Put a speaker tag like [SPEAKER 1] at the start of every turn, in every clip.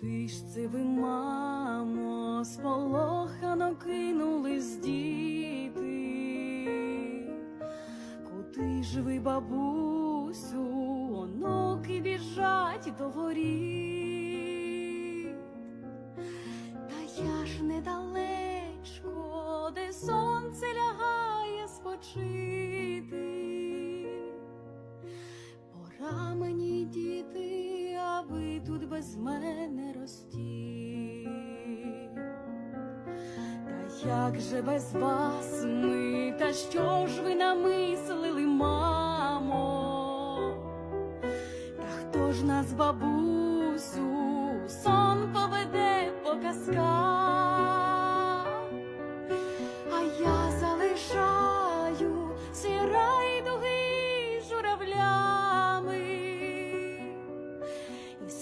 [SPEAKER 1] Куди ж це ви, мамо, сполохано кинулись діти? Куди ж ви, бабусю, онуки біжать до воріт? Та я ж недалечко, де сонце лягає спочити. Пора мені діти, а ви тут без мене ростіть. Та як же без вас ми, та що ж ви намислили, мамо? Та хто ж нас, бабусю, сон поведе по казках?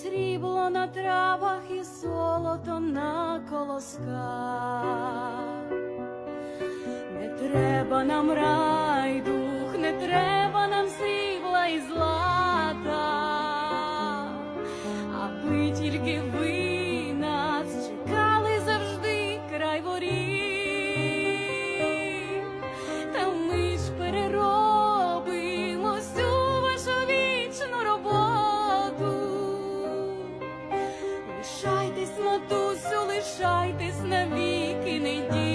[SPEAKER 1] срібло на травах і золото на колосках, не треба нам рай дух, не треба нам срібла і злата, аби тільки ви нас чекали завжди край воріт, та ми ж перероб. матусю, лишайтесь навіки не дій.